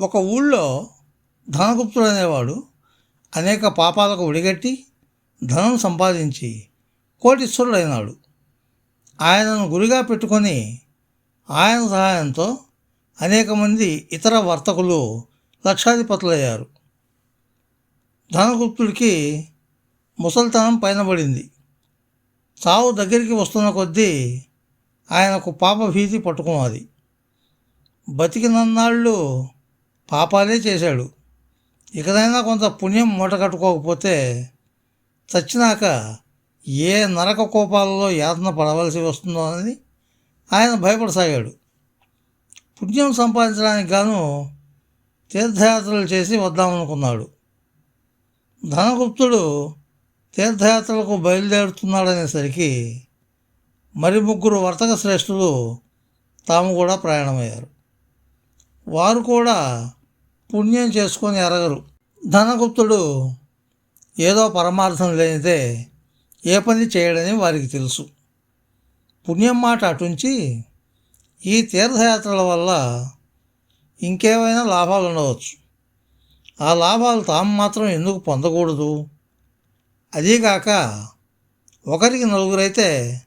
ఒక ఊళ్ళో ధనగుప్తుడు అనేవాడు అనేక పాపాలకు ఒడిగట్టి ధనం సంపాదించి కోటీశ్వరుడైనాడు. ఆయనను గురిగా పెట్టుకొని ఆయన సహాయంతో అనేక మంది ఇతర వర్తకులు లక్షాధిపతులయ్యారు. ధనగుప్తుడికి ముసల్తనం పైన పడింది చావు దగ్గరికి వస్తున్న కొద్దీ ఆయనకు పాప భీతి పట్టుకున్నది. బతికినన్నాళ్ళు పాపాలే చేశాడు. ఇకదైనా కొంత పుణ్యం మూట కట్టుకోకపోతే చచ్చినాక ఏ నరక కోపాలలో యాతన పడవలసి వస్తుందో అని ఆయన భయపడసాగాడు. పుణ్యం సంపాదించడానికి గాను తీర్థయాత్రలు చేసి వద్దామనుకున్నాడు. ధనగుప్తుడు తీర్థయాత్రలకు బయలుదేరుతున్నాడనేసరికి మరి ముగ్గురు వర్తక శ్రేష్ఠులు తాము కూడా ప్రయాణమయ్యారు. వారు కూడా పుణ్యం చేసుకొని ఎరగరు. ధనగుప్తుడు ఏదో పరమార్థం లేనిదే ఏ పని చేయడని వారికి తెలుసు. పుణ్యం మాట అటుంచి ఈ తీర్థయాత్రల వల్ల ఇంకేమైనా లాభాలు ఉండవచ్చు. ఆ లాభాలు తాము మాత్రం ఎందుకు పొందకూడదు? అదీగాక ఒకరికి నలుగురైతే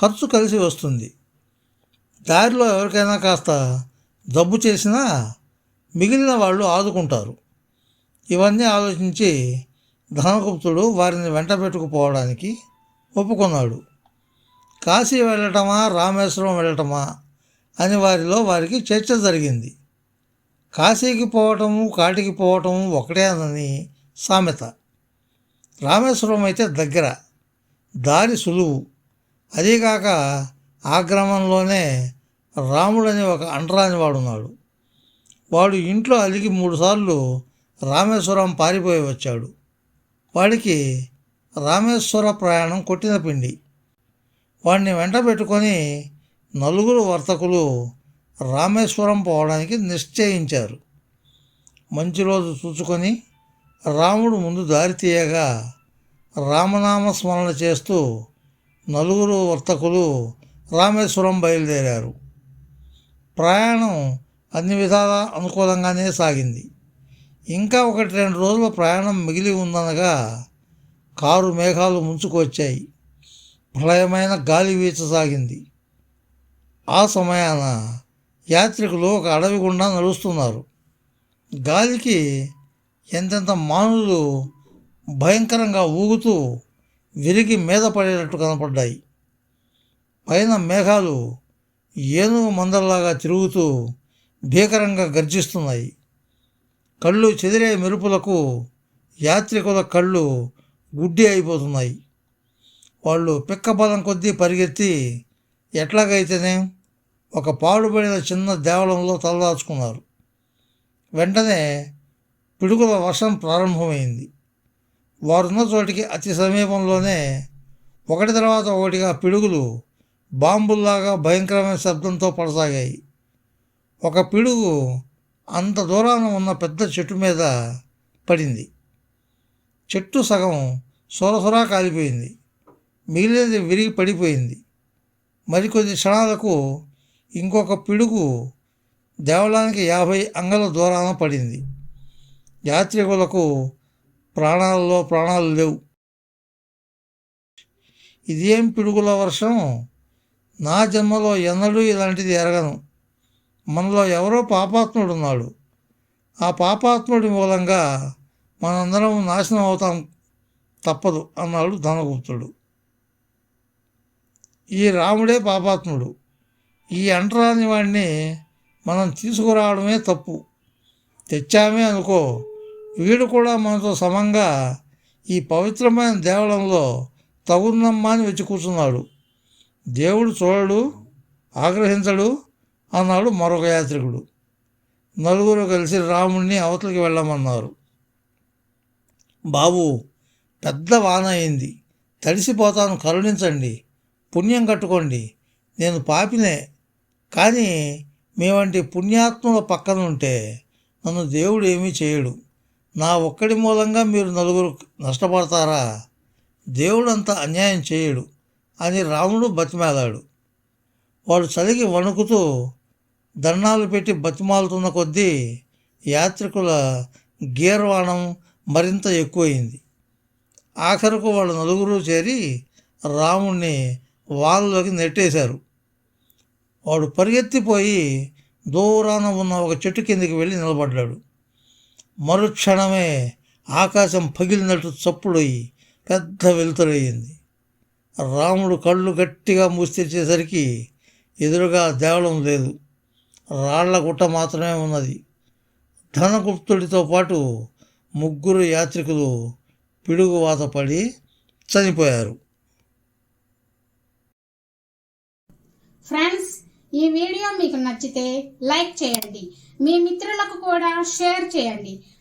ఖర్చు కలిసి వస్తుంది. దారిలో ఎవరికైనా కాస్త జబ్బు చేసినా మిగిలిన వాళ్ళు ఆదుకుంటారు. ఇవన్నీ ఆలోచించి ధనగుప్తుడు వారిని వెంట పెట్టుకుపోవడానికి ఒప్పుకున్నాడు. కాశీ వెళ్ళటమా రామేశ్వరం వెళ్ళటమా అని వారిలో వారికి చర్చ జరిగింది. కాశీకి పోవటము కాటికి పోవటము ఒకటేనని సామెత. రామేశ్వరం అయితే దగ్గర దారి సులువు. అదీకాక ఆ గ్రామంలోనే రాముడని ఒక అండరాని వాడున్నాడు వాడు ఇంట్లో అలిగి మూడుసార్లు రామేశ్వరం పారిపోయి వచ్చాడు. వాడికి రామేశ్వర ప్రయాణం కొట్టిన పిండి. వాడిని వెంట పెట్టుకొని నలుగురు వర్తకులు రామేశ్వరం పోవడానికి నిశ్చయించారు. మంచి రోజు చూసుకొని రాముడు ముందు దారి తీయగా రామనామ స్మరణ చేస్తూ నలుగురు వర్తకులు రామేశ్వరం బయలుదేరారు. ప్రయాణం అన్ని విధాలా అనుకూలంగానే సాగింది. ఇంకా ఒకటి రెండు రోజుల ప్రయాణం మిగిలి ఉందనగా కారు మేఘాలు ముంచుకొచ్చాయి ప్రళయమైన గాలి వీచసాగింది ఆ సమయాన యాత్రికులు ఒక అడవి గుండా నడుస్తున్నారు. గాలికి ఎంతెంత మానులు భయంకరంగా ఊగుతూ విరిగి మీద పడేటట్టు కనపడ్డాయి. పైన మేఘాలు ఏనుగు మందల్లాగా తిరుగుతూ భీకరంగా గర్జిస్తున్నాయి. కళ్ళు చెదిరే మెరుపులకు యాత్రికుల కళ్ళు గుడ్డి అయిపోతున్నాయి. వాళ్ళు పిక్కబలం కొద్దీ పరిగెత్తి ఎట్లాగైతేనే ఒక పాడుబడిన చిన్న దేవళంలో తలదాచుకున్నారు. వెంటనే పిడుగుల వర్షం ప్రారంభమైంది. వారున్న చోటికి అతి సమీపంలోనే ఒకటి తర్వాత ఒకటిగా పిడుగులు బాంబుల్లాగా భయంకరమైన శబ్దంతో పడసాగాయి. ఒక పిడుగు అంత దూరాన ఉన్న పెద్ద చెట్టు మీద పడింది. చెట్టు సగం సొరసొరా కాలిపోయింది. మిగిలినది విరిగి పడిపోయింది. మరికొద్ది క్షణాలకు ఇంకొక పిడుగు దేవళానికి యాభై అంగల దూరాన పడింది. యాత్రికులకు ప్రాణాలలో ప్రాణాలు లేవు. ఇదేం పిడుగుల వర్షం? నా జన్మలో ఎన్నడూ ఇలాంటిది ఎరగను. మనలో ఎవరో పాపాత్ముడు ఉన్నాడు ఆ పాపాత్ముడి మూలంగా మనందరం నాశనం అవుతాం తప్పదు అన్నాడు ధనగుప్తుడు. ఈ రాముడే పాపాత్ముడు. ఈ అంటరాని వాడిని మనం తీసుకురావడమే తప్పు. తెచ్చామే అనుకో వీడు కూడా మనతో సమంగా ఈ పవిత్రమైన దేవళంలో తగున్నమ్మా అని వచ్చి కూర్చున్నాడు దేవుడు చూడడు ఆగ్రహించడు అన్నాడు మరొక యాత్రికుడు. నలుగురు కలిసి రాముడిని అవతలికి వెళ్ళమన్నారు. బాబు పెద్ద వాన అయింది. తడిసిపోతాను కరుణించండి. పుణ్యం కట్టుకోండి. నేను పాపినే. కానీ మీ వంటి పుణ్యాత్ముల పక్కన ఉంటే నన్ను దేవుడు ఏమీ చేయడు. నా ఒక్కడి మూలంగా మీరు నలుగురు నష్టపడతారా? దేవుడు అంత అన్యాయం చేయడు అని రాముడు బతిమాలాడు. వాడు చలికి వణుకుతూ దండాలు పెట్టి బతిమాలుతున్న కొద్దీ యాత్రికుల గీర్వాణం మరింత ఎక్కువైంది. ఆఖరకు వాళ్ళ నలుగురు చేరి రాముణ్ణి వాళ్ళలోకి నెట్టేశారు. వాడు పరిగెత్తిపోయి దూరాన ఉన్న ఒక చెట్టు కిందికి వెళ్ళి నిలబడ్డాడు. మరుక్షణమే ఆకాశం పగిలినట్టు చప్పుడయి పెద్ద వెలుతురయ్యింది రాముడు కళ్ళు గట్టిగా మూసితెచ్చేసరికి ఎదురుగా దేవలం లేదు. రాళ్ళ గుట్ట మాత్రమే ఉన్నది. ధనగుప్తుడితో పాటు ముగ్గురు యాత్రికులు పిడుగువాత పడి చనిపోయారు. ఫ్రెండ్స్ ఈ వీడియో మీకు నచ్చితే లైక్ చేయండి. మీ మిత్రులకు కూడా షేర్ చేయండి.